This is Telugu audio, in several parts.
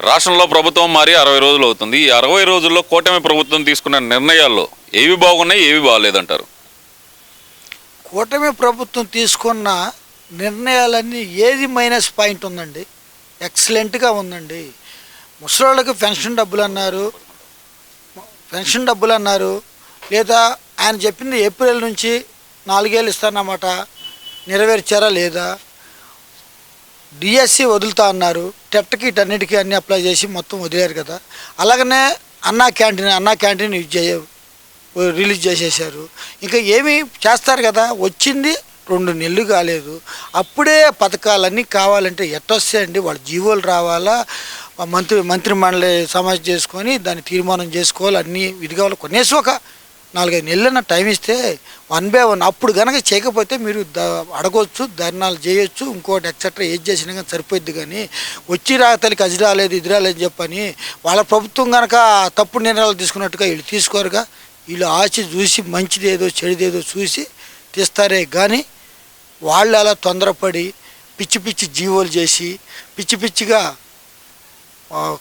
రాష్ట్రంలో ప్రభుత్వం మారి అరవై రోజులు అవుతుంది. ఈ అరవై రోజుల్లో కూటమి ప్రభుత్వం తీసుకున్న నిర్ణయాల్లో ఏవి బాగున్నాయి ఏవి బాగాలేదంటారు? కూటమి ప్రభుత్వం తీసుకున్న నిర్ణయాలన్నీ ఏది మైనస్ పాయింట్ ఉందండి? ఎక్సలెంట్గా ఉందండి. ముసలోళ్ళకి పెన్షన్ డబ్బులు అన్నారు. పెన్షన్ డబ్బులు అన్నారు. లేదా ఆయన చెప్పింది ఏప్రిల్ నుంచి నాలుగేళ్ళు ఇస్తానన్నమాట నెరవేర్చారా లేదా? డిఎస్సి వదులుతా అన్నారు. టెట్కి ఇటన్నిటికీ అన్ని అప్లై చేసి మొత్తం వదిలేరు కదా. అలాగనే అన్నా క్యాంటీన్ అన్నా క్యాంటీన్ యూజ్ చేయ రిలీజ్ చేసేసారు ఇంకా ఏమి చేస్తారు కదా వచ్చింది రెండు నెలలు కాలేదు. అప్పుడే పథకాలన్నీ కావాలంటే ఎట్టొస్తాయండి వాళ్ళ జీవోలు రావాలా? మంత్రి మంత్రి మండలి సమావేశం చేసుకొని దాన్ని తీర్మానం చేసుకోవాలి అన్నీ విధిగా వాళ్ళు కొనేసి ఒక నాలుగైదు నెలలన్న టైం ఇస్తే వన్ బై వన్ అప్పుడు కనుక చేయకపోతే మీరు ద అడగవచ్చు ధర్నాలు చేయొచ్చు ఇంకోటి ఎక్సెట్రా ఏది చేసినా కానీ సరిపోద్ది కానీ వచ్చి రాతలకి అది రాలేదు ఇది రాలేదు చెప్పని వాళ్ళ ప్రభుత్వం కనుక తప్పుడు నిర్ణయాలు తీసుకున్నట్టుగా వీళ్ళు తీసుకోరుగా. వీళ్ళు ఆశ చూసి మంచిదేదో చెడుదేదో చూసి తీస్తారే కానీ వాళ్ళు అలా తొందరపడి పిచ్చి పిచ్చి జీవోలు చేసి పిచ్చి పిచ్చిగా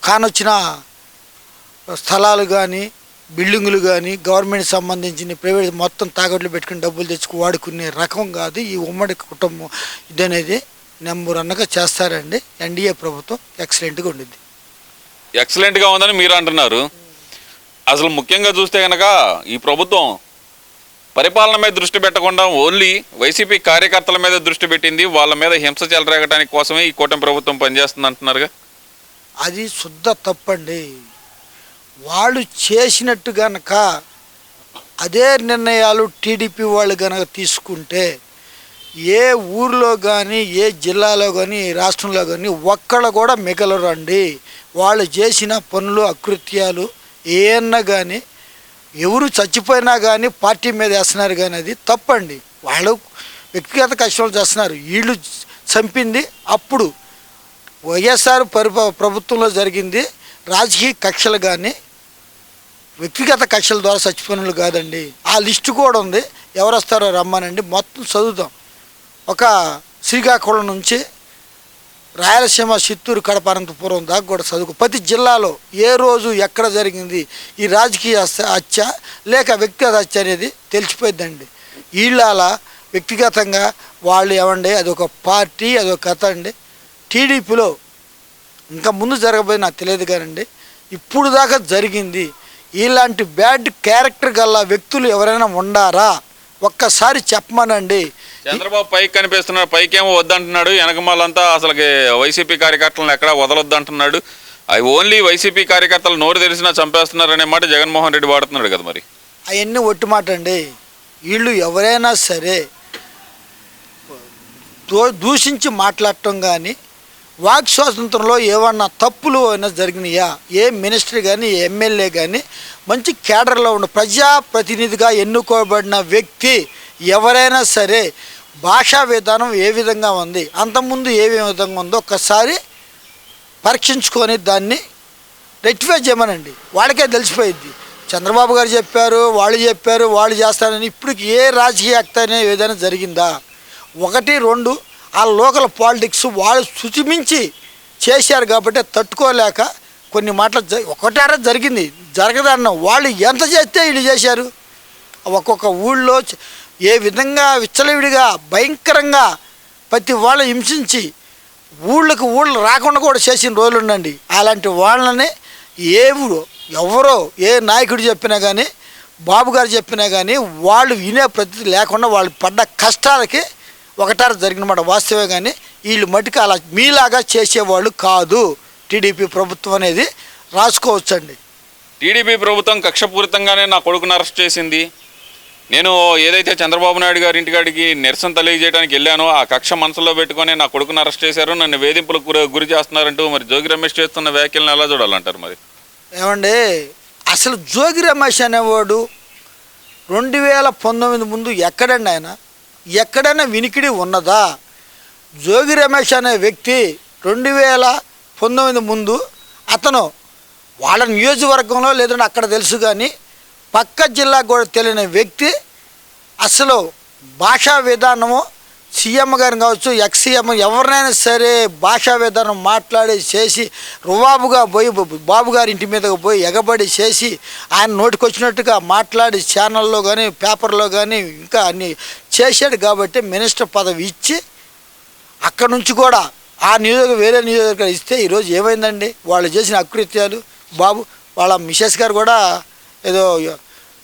కానొచ్చిన స్థలాలు కానీ బిల్డింగులు కానీ గవర్నమెంట్ సంబంధించిన ప్రైవేట్ మొత్తం తాకట్లు పెట్టుకుని డబ్బులు తెచ్చుకు వాడుకునే రకం కాదు. ఈ ఉమ్మడి కుటుంబం ఇదనేది నెంబర్ అన్నగా చేస్తారండి. ఎన్డీఏ ప్రభుత్వం ఎక్సలెంట్గా ఉండిద్ది. ఎక్సలెంట్గా ఉందని మీరు అంటున్నారు. అసలు ముఖ్యంగా చూస్తే కనుక ఈ ప్రభుత్వం పరిపాలన మీద దృష్టి పెట్టకుండా ఓన్లీ వైసీపీ కార్యకర్తల మీద దృష్టి పెట్టింది. వాళ్ళ మీద హింస చెలరేగడానికి కోసమే ఈ కూటమి ప్రభుత్వం పనిచేస్తుంది అంటున్నారుగా అది శుద్ధ తప్పండి. వాళ్ళు చేసినట్టు గనక అదే నిర్ణయాలు టీడీపీ వాళ్ళు గనక తీసుకుంటే ఏ ఊర్లో కానీ ఏ జిల్లాలో కానీ రాష్ట్రంలో కానీ ఒక్కడ కూడా మిగలరండి. వాళ్ళు చేసిన పనులు అకృత్యాలు ఏమన్నా కానీ ఎవరు చచ్చిపోయినా కానీ పార్టీ మీద వేస్తున్నారు కానీ అది తప్పండి. వాళ్ళు వ్యక్తిగత కష్టాలు చేస్తున్నారు. వీళ్ళు చంపింది అప్పుడు వైఎస్ఆర్ పరిప ప్రభుత్వంలో జరిగింది. రాజకీయ కక్షలు కానీ వ్యక్తిగత కక్షల ద్వారా చచ్చిపోయిన కాదండి. ఆ లిస్టు కూడా ఉంది. ఎవరు వస్తారో రమ్మనండి. మొత్తం చదువుతాం. ఒక శ్రీకాకుళం నుంచి రాయలసీమ చిత్తూరు కడప అనంతపురం దాకా కూడా చదువుకో ప్రతి జిల్లాలో ఏ రోజు ఎక్కడ జరిగింది ఈ రాజకీయ హత్య లేక వ్యక్తిగత హత్య అనేది తెలిసిపోయిందండి వీళ్ళ వ్యక్తిగతంగా వాళ్ళు ఏమండి అదొక పార్టీ అదొక కథ అండి. టీడీపీలో ఇంకా ముందు జరగబోయే నాకు తెలియదు కానండి. ఇప్పుడు దాకా జరిగింది ఇలాంటి బ్యాడ్ క్యారెక్టర్ గల వ్యక్తులు ఎవరైనా ఉండారా? ఒక్కసారి చెప్పమనండి. చంద్రబాబు పైకి కనిపిస్తున్నాడు పైకేమో వద్దంటున్నాడు వెనకమాలంతా అసలుకి వైసీపీ కార్యకర్తలను ఎక్కడా వదలొద్దు అంటున్నాడు అవి ఓన్లీ వైసీపీ కార్యకర్తలు నోరు తెలిసినా చంపేస్తున్నారు అనే మాట జగన్మోహన్ రెడ్డి వాడుతున్నాడు కదా మరి. అవన్నీ ఒట్టి మాట అండి వీళ్ళు ఎవరైనా సరే దూషించి మాట్లాడటం కానీ వాక్ స్వాతంత్రంలో ఏమన్నా తప్పులు అయినా జరిగినాయా? ఏ మినిస్టర్ కానీ ఏ ఎమ్మెల్యే కానీ మంచి కేడర్లో ఉన్న ప్రజాప్రతినిధిగా ఎన్నుకోబడిన వ్యక్తి ఎవరైనా సరే భాషా విధానం ఏ విధంగా ఉంది అంతకుముందు ఏ విధంగా ఉందో ఒక్కసారి పరీక్షించుకొని దాన్ని రెక్టిఫై చేయమనండి. వాళ్ళకే తెలిసిపోయింది చంద్రబాబు గారు చెప్పారు వాళ్ళు చెప్పారు వాళ్ళు చేస్తారని ఇప్పటికి ఏ రాజకీయ అక్త అనే ఏదైనా జరిగిందా? ఒకటి రెండు ఆ లోకల్ పాలిటిక్స్ వాళ్ళు శుచిమించి చేశారు కాబట్టి తట్టుకోలేక కొన్ని మాటలు జ ఒకటారా జరిగింది జరగదన్న వాళ్ళు ఎంత చేస్తే వీళ్ళు చేశారు? ఒక్కొక్క ఊళ్ళో ఏ విధంగా విచ్చలవిడిగా భయంకరంగా ప్రతి వాళ్ళు హింసించి ఊళ్ళకి ఊళ్ళు రాకుండా కూడా చేసిన రోజులు ఉండండి. అలాంటి వాళ్ళని ఏ ఎవరో ఏ నాయకుడు చెప్పినా కానీ బాబు గారు చెప్పినా కానీ వాళ్ళు వినే ప్రతి లేకుండా వాళ్ళు పడ్డ కష్టాలకి ఒకటారు జరిగినమాట. వాస్తవే కానీ వీళ్ళు మటుకు అలా మీలాగా చేసేవాళ్ళు కాదు. టీడీపీ ప్రభుత్వం అనేది రాసుకోవచ్చండి. టీడీపీ ప్రభుత్వం కక్షపూరితంగానే నా కొడుకును అరెస్ట్ చేసింది. నేను ఏదైతే చంద్రబాబు నాయుడు గారి ఇంటికాడికి నిరసన తెలియజేయడానికి వెళ్ళానో ఆ కక్ష మనసులో పెట్టుకొని నా కొడుకును అరెస్ట్ చేశారు. నన్ను వేధింపులకు గురి గురి చేస్తున్నారంటూ మరి జోగి రమేష్ చేస్తున్న వ్యాఖ్యలను ఎలా చూడాలంటారు మరి? ఏమండి అసలు జోగి రమేష్ అనేవాడు రెండు వేల పంతొమ్మిది ముందు ఎక్కడండి ఆయన? ఎక్కడైనా వినికిడి ఉన్నదా? జోగి రమేష్ అనే వ్యక్తి రెండు వేల పంతొమ్మిది ముందు అతను వాళ్ళ నియోజకవర్గంలో లేదంటే అక్కడ తెలుసు కానీ పక్క జిల్లాకు కూడా తెలియని వ్యక్తి అసలు భాషా విధానము సీఎం గారిని కావచ్చు ఎక్స్ సీఎం ఎవరినైనా సరే భాషా విధానం మాట్లాడి చేసి రువాబుగా పోయి బాబు గారి ఇంటి మీదకి పోయి ఎగబడి చేసి ఆయన నోటికొచ్చినట్టుగా మాట్లాడి ఛానల్లో కానీ పేపర్లో కానీ ఇంకా అన్ని చేశాడు కాబట్టి మినిస్టర్ పదవి ఇచ్చి అక్కడ నుంచి కూడా ఆ నియోజక వేరే నియోజకవర్గం ఇస్తే ఈరోజు ఏమైందండి? వాళ్ళు చేసిన అకృత్యాలు? బాబు వాళ్ళ మిసెస్ గారు కూడా ఏదో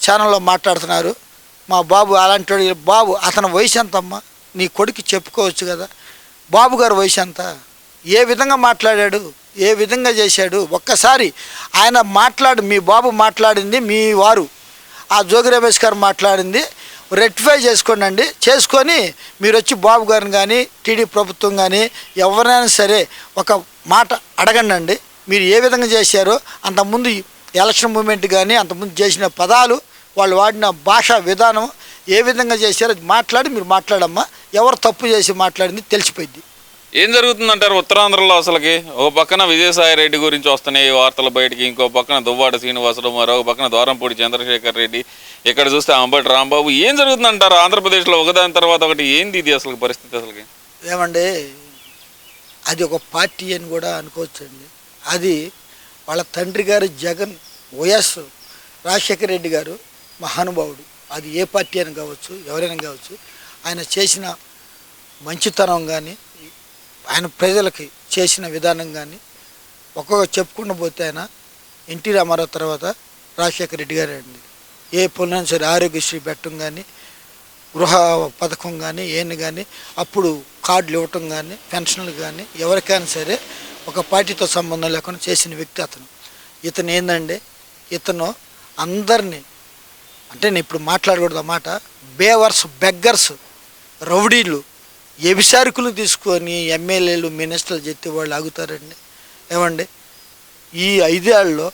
ఛానల్లో మాట్లాడుతున్నారు. మా బాబు అలాంటి వాడు. బాబు అతని వయసు ఎంతమ్మా? నీ కొడుకు చెప్పుకోవచ్చు కదా. బాబు గారు వయసు ఎంత? ఏ విధంగా మాట్లాడాడు? ఏ విధంగా చేశాడు? ఒక్కసారి ఆయన మాట్లాడు మీ బాబు మాట్లాడింది మీ వారు. ఆ జోగి రమేష్ గారు మాట్లాడింది రెక్టిఫై చేసుకోండి అండి చేసుకొని మీరు వచ్చి బాబు గారిని కానీ టీడీ ప్రభుత్వం కానీ ఎవరైనా సరే ఒక మాట అడగండి అండి మీరు ఏ విధంగా చేశారో అంతకుముందు ఎలక్షన్ మూమెంట్ కానీ అంతకుముందు చేసిన పదాలు వాళ్ళు వాడిన భాషా విధానం ఏ విధంగా చేశారో అది మాట్లాడి మీరు మాట్లాడమ్మా. ఎవరు తప్పు చేసి మాట్లాడింది తెలిసిపోయింది ఏం జరుగుతుందంటారు ఉత్తరాంధ్రలో అసలుకి? ఓ పక్కన విజయసాయి రెడ్డి గురించి వస్తున్నాయి ఈ వార్తలు బయటికి ఇంకో పక్కన దువ్వాడ శ్రీనివాసరావు మరొక పక్కన ద్వారంపూడి చంద్రశేఖర్ రెడ్డి ఇక్కడ చూస్తే అంబటి రాంబాబు. ఏం జరుగుతుందంటారు ఆంధ్రప్రదేశ్లో? ఒకదాని తర్వాత ఒకటి ఏంది ఇది అసలు పరిస్థితి అసలుకి? ఏమండి అది ఒక పార్టీ అని కూడా అనుకోవచ్చండి. అది వాళ్ళ తండ్రి గారు జగన్ వైఎస్ రాజశేఖర రెడ్డి గారు మహానుభావుడు. అది ఏ పార్టీ అని కావచ్చు ఎవరైనా కావచ్చు ఆయన చేసిన మంచితనం కానీ ఆయన ప్రజలకి చేసిన విధానం కానీ ఒక్కొక్క చెప్పుకుండా పోతే ఆయన ఎన్టీ రామారావు తర్వాత రాజశేఖర రెడ్డి గారు అండి. ఏ పనులైనా సరే ఆరోగ్యశ్రీ పెట్టడం కానీ గృహ పథకం కానీ ఏమి కానీ అప్పుడు కార్డులు ఇవ్వటం కానీ పెన్షన్లు కానీ ఎవరికైనా సరే ఒక పార్టీతో సంబంధం లేకుండా చేసిన వ్యక్తి అతను. ఇతను ఏందండి ఇతను అందరినీ అంటే నేను ఇప్పుడు మాట్లాడకూడదు అన్నమాట బేవర్స్ బెగ్గర్స్ రౌడీలు ఎబిసారికులు తీసుకొని ఎమ్మెల్యేలు మినిస్టర్లు చెప్తే వాళ్ళు ఆగుతారండి? ఏమండి? ఈ ఐదేళ్ళలో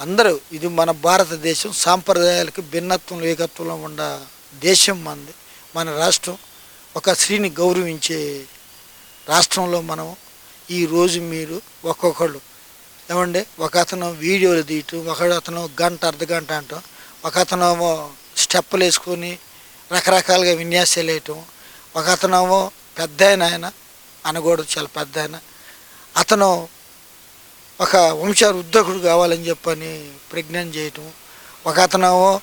అందరూ ఇది మన భారతదేశం సాంప్రదాయాలకు భిన్నత్వం ఏకత్వంలో ఉన్న దేశం మనది మన రాష్ట్రం ఒక స్త్రీని గౌరవించే రాష్ట్రంలో మనం ఈరోజు మీరు ఒక్కొక్కళ్ళు. ఏమండి? ఒక అతను వీడియోలు తీయటం ఒక అతను గంట అర్ధ గంట అంటాం. ఒక అతను స్టెప్పులు వేసుకొని రకరకాలుగా విన్యాసాలు వేయటం. ఒక అతనేమో పెద్ద ఆయన అనగోడు చాలా పెద్ద ఆయన అతను ఒక వంశవృద్ధకుడు కావాలని చెప్పని ప్రజ్ఞం చేయటం. ఒక అతనేమో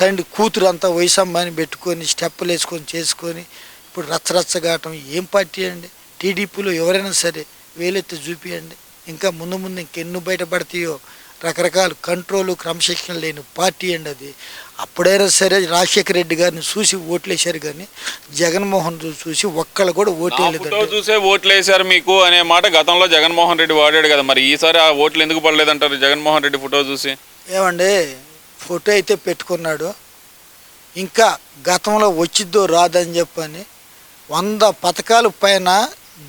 తండ్రి కూతురు అంతా వయసమ్మని పెట్టుకొని స్టెప్పులు వేసుకొని చేసుకొని ఇప్పుడు రచ్చరచ్చగాటం ఏం పార్టీ అండి? టీడీపీలో ఎవరైనా సరే వేలెత్తి చూపియండి. ఇంకా ముందు ముందు ఇంకెన్ను బయటపడతాయో రకరకాల కంట్రోల్ క్రమశిక్షణ లేని పార్టీ అండి అది. అప్పుడైనా సరే రాజశేఖర రెడ్డి గారిని చూసి ఓట్లేశారు కానీ జగన్మోహన్ రెడ్డి చూసి ఒక్కళ్ళు కూడా ఫోటో చూసే ఓట్లు వేశారు మీకు అనే మాట గతంలో జగన్మోహన్ రెడ్డి వాడాడు కదా మరి. ఈసారి ఆ ఓట్లు ఎందుకు పడలేదంటారు జగన్మోహన్ రెడ్డి ఫోటో చూసి? ఏమండి ఫోటో అయితే పెట్టుకున్నాడు. ఇంకా గతంలో వచ్చిద్దో రాదని చెప్పని వంద పథకాల పైన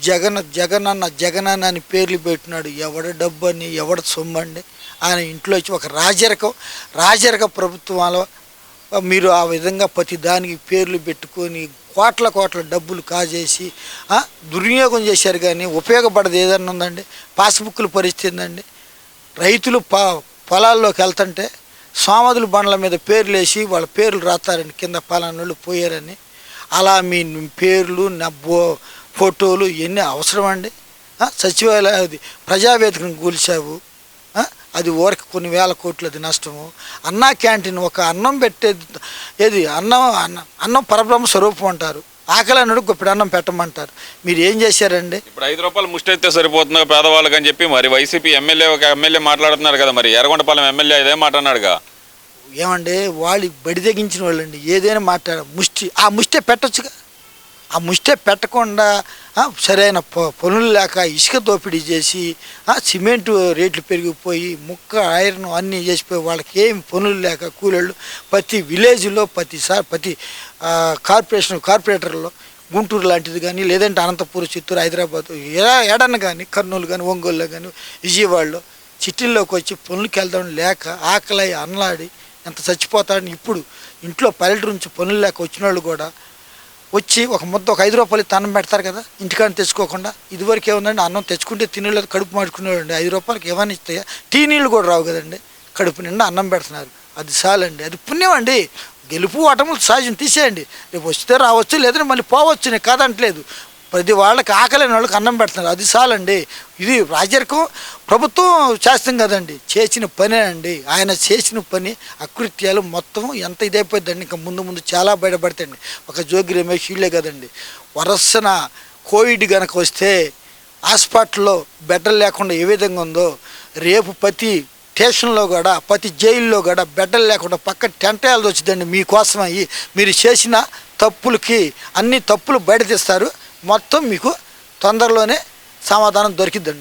జగన్ జగన్ అన్న జగన్ అన్న అని పేర్లు పెట్టినాడు. ఎవడ డబ్బు అని ఎవడ సొమ్ము అండి ఆయన ఇంట్లో వచ్చి ఒక రాజరికం రాజరిక ప్రభుత్వాల మీరు ఆ విధంగా ప్రతి దానికి పేర్లు పెట్టుకొని కోట్ల కోట్ల డబ్బులు కాజేసి దుర్వినియోగం చేశారు కానీ ఉపయోగపడదు ఏదన్నా ఉందండి? పాస్బుక్లు పరిస్థితి ఏందండి? రైతులు ప పొలాల్లోకి వెళ్తుంటే సోమదుల బండ్ల మీద పేర్లు వేసి వాళ్ళ పేర్లు రాస్తారండి కింద పలానోళ్ళు పోయారని. అలా మీ పేర్లు నా బో ఫోటోలు ఇవన్నీ అవసరం అండి సచివాలయ అది ప్రజావేదికను కూల్చావు అది ఊరికి కొన్ని వేల కోట్లది నష్టము. అన్నా క్యాంటీన్ ఒక అన్నం పెట్టేది ఏది అన్నం అన్నం అన్నం పరబ్రహ్మ స్వరూపం అంటారు. ఆకలి అన్నాడు ఇప్పుడు అన్నం పెట్టమంటారు. మీరు ఏం చేశారండి? ఇప్పుడు ఐదు రూపాయలు ముష్టి అయితే సరిపోతుంది పేదవాళ్ళకి అని చెప్పి మరి వైసీపీ ఎమ్మెల్యే ఒక ఎమ్మెల్యే మాట్లాడుతున్నారు కదా మరి. ఎర్రగొండపాలెం ఎమ్మెల్యే ఇదే మాట అన్నాడుగా. ఏమండి వాళ్ళు బడి తెగించిన వాళ్ళండి. ఏదైనా మాట్లాడ ముష్టి ఆ ముష్టే పెట్టొచ్చుగా. ఆ ముష్టే పెట్టకుండా సరైన ప- పనులు లేక ఇసుక దోపిడీ చేసి సిమెంటు రేట్లు పెరిగిపోయి ముక్క ఐరన్ అన్నీ చేసిపోయి వాళ్ళకి ఏం పనులు లేక కూలీళ్ళు ప్రతి విలేజ్లో ప్రతిసారి ప్రతి కార్పొరేషన్ కార్పొరేటర్లో గుంటూరు లాంటిది కానీ లేదంటే అనంతపురం చిత్తూరు హైదరాబాద్ ఏ- కానీ కర్నూలు కానీ ఒంగోలులో కానీ విజయవాడలో సిటీల్లోకి వచ్చి పనులకి వెళ్దాం లేక ఆకలి అన్నలాడి ఎంత చచ్చిపోతాడని ఇప్పుడు ఇంట్లో పల్లెటూరు నుంచి పనులు లేక వచ్చిన వాళ్ళు కూడా వచ్చి ఒక ముద్ద ఒక ఐదు రూపాయలు అన్నం పెడతారు కదా ఇంటికాడ తెచ్చుకోకుండా. ఇదివరకు ఏముందండి అన్నం తెచ్చుకుంటే తినలేదు కడుపు మార్చుకునేవాడండి ఐదు రూపాయలకి ఏమని ఇస్తాయా? టీ నీళ్ళు కూడా రావు కదండి. కడుపు నిండా అన్నం పెడుతున్నారు. అది చాలండి. అది పుణ్యం అండి. గెలుపు ఓటములు సహజం. తీసేయండి. రేపు వస్తే రావచ్చు లేదంటే మళ్ళీ పోవచ్చు నేను కాదంటలేదు. ప్రతి వాళ్ళకి ఆకలిని వాళ్ళకి అన్నం పెడుతున్నారు. అది చాలండి. ఇది రాజరికం. ప్రభుత్వం చేస్తాం కదండి. చేసిన పనే అండి. ఆయన చేసిన పని అకృత్యాలు మొత్తం ఎంత ఇదైపోయిందండి ఇంకా ముందు ముందు చాలా బయటపడతాయండి. ఒక జోగి రమేష్ వీళ్ళే కదండి. వరసన కోవిడ్ కనుక వస్తే హాస్పిటల్లో బెడ్డలు లేకుండా ఏ విధంగా ఉందో రేపు ప్రతి స్టేషన్లో కూడా ప్రతి జైల్లో కూడా బెడ్డలు లేకుండా పక్క టెంట్ వేయాల్సి వచ్చిందండి. మీకోసం అయ్యి మీరు చేసిన తప్పులకి అన్ని తప్పులు బయట తీస్తారు. మొత్తం మీకు తొందరలోనే సమాధానం దొరికిద్దండి.